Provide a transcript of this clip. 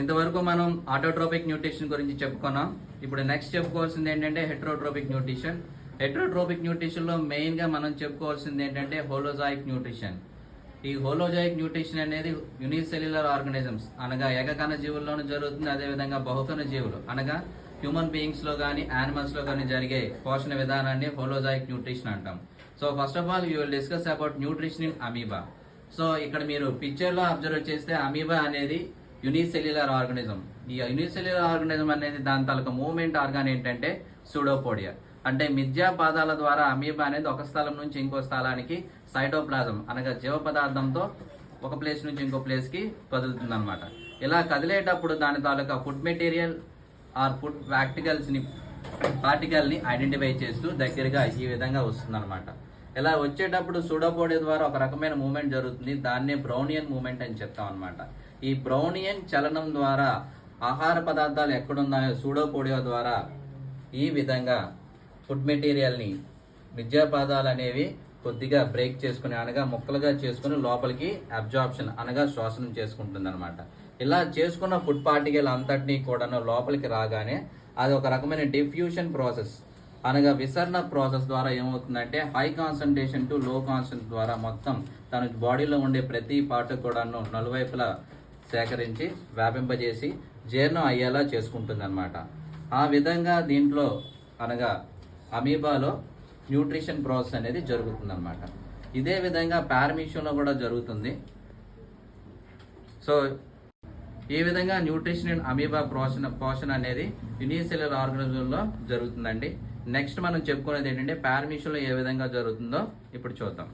ఇంతవరకు మనం autotrophic nutrition గురించి చెప్పుకున్నాం. ఇప్పుడు నెక్స్ట్ చెప్పుకోవాల్సింది ఏంటంటే హెట్రోట్రోపిక్ న్యూట్రిషన్. హెట్రోట్రోపిక్ న్యూట్రిషన్లో మెయిన్గా మనం చెప్పుకోవాల్సింది ఏంటంటే హోలోజాయిక్ న్యూట్రిషన్. ఈ హోలోజాయిక్ న్యూట్రిషన్ అనేది యూనిసెల్యులర్ ఆర్గనిజమ్స్ అనగా ఏకకణ జీవుల్లోనూ జరుగుతుంది అదేవిధంగా బహుకణ జీవులు అనగా హ్యూమన్ బీయింగ్స్లో కానీ యానిమల్స్లో కానీ జరిగే పోషణ విధానాన్ని హోలోజాయిక్ న్యూట్రిషన్ అంటాం. So first of all you will discuss about nutrition in amoeba so ఇక్కడ మీరు పిక్చర్లో అబ్జర్వ్ చేస్తే అమీబా అనేది యూనిసెల్యులర్ ఆర్గనిజం ఈ యూనిసెల్యులర్ ఆర్గనిజం అనేది దాని తాలూకా మూమెంట్ ఆర్గాన్ ఏంటంటే సూడోపోడియా అంటే మిథ్యా పాదాల ద్వారా అమీబా అనేది ఒక స్థలం నుంచి ఇంకో స్థలానికి సైటోప్లాజం అనగా జీవ పదార్థంతో ఒక ప్లేస్ నుంచి ఇంకో ప్లేస్కి కదులుతుంది అనమాట ఇలా కదిలేటప్పుడు దాని తాలూకా ఫుడ్ మెటీరియల్ ఆర్ ఫుడ్ ప్రాక్టికల్స్ని పార్టికల్ని ఐడెంటిఫై చేస్తూ దగ్గరగా ఈ విధంగా వస్తుంది ఇలా వచ్చేటప్పుడు సూడోపోడియా ద్వారా ఒక రకమైన మూమెంట్ జరుగుతుంది. దాన్నే బ్రౌనియన్ మూమెంట్ అని చెప్తాం అనమాట ఈ బ్రౌనియన్ చలనం ద్వారా ఆహార పదార్థాలు ఎక్కడున్నాయో సూడోపోడియో ద్వారా ఈ విధంగా ఫుడ్ మెటీరియల్ని విద్యాపాదాలు అనేవి కొద్దిగా బ్రేక్ చేసుకుని అనగా ముక్కలుగా చేసుకుని లోపలికి అబ్జార్ప్షన్ అనగా శ్వాసనం చేసుకుంటుంది అనమాట ఇలా చేసుకున్న ఫుడ్ పార్టికల్ అంతటినీ కూడా లోపలికి రాగానే అది ఒక రకమైన డిఫ్యూషన్ ప్రాసెస్ అనగా విసరణ ప్రాసెస్ ద్వారా ఏమవుతుందంటే high concentration to low concentration ద్వారా మొత్తం తన బాడీలో ఉండే ప్రతి పార్ట్ కూడాను నలువైపులా సేకరించి వ్యాపింపజేసి జీర్ణం అయ్యేలా చేసుకుంటుంది అనమాట ఆ విధంగా దీంట్లో అనగా అమీబాలో న్యూట్రిషన్ ప్రాసెస్ అనేది జరుగుతుంది అనమాట ఇదే విధంగా పారమీషంలో కూడా జరుగుతుంది. సో ఈ విధంగా న్యూట్రిషన్ అండ్ అమీబా పోషణ పోషణ అనేది యూనిసెల్యులర్ ఆర్గనిజంలో జరుగుతుందండి. నెక్స్ట్ మనం చెప్పుకునేది ఏంటంటే పారమీషంలో ఏ విధంగా జరుగుతుందో ఇప్పుడు చూద్దాం.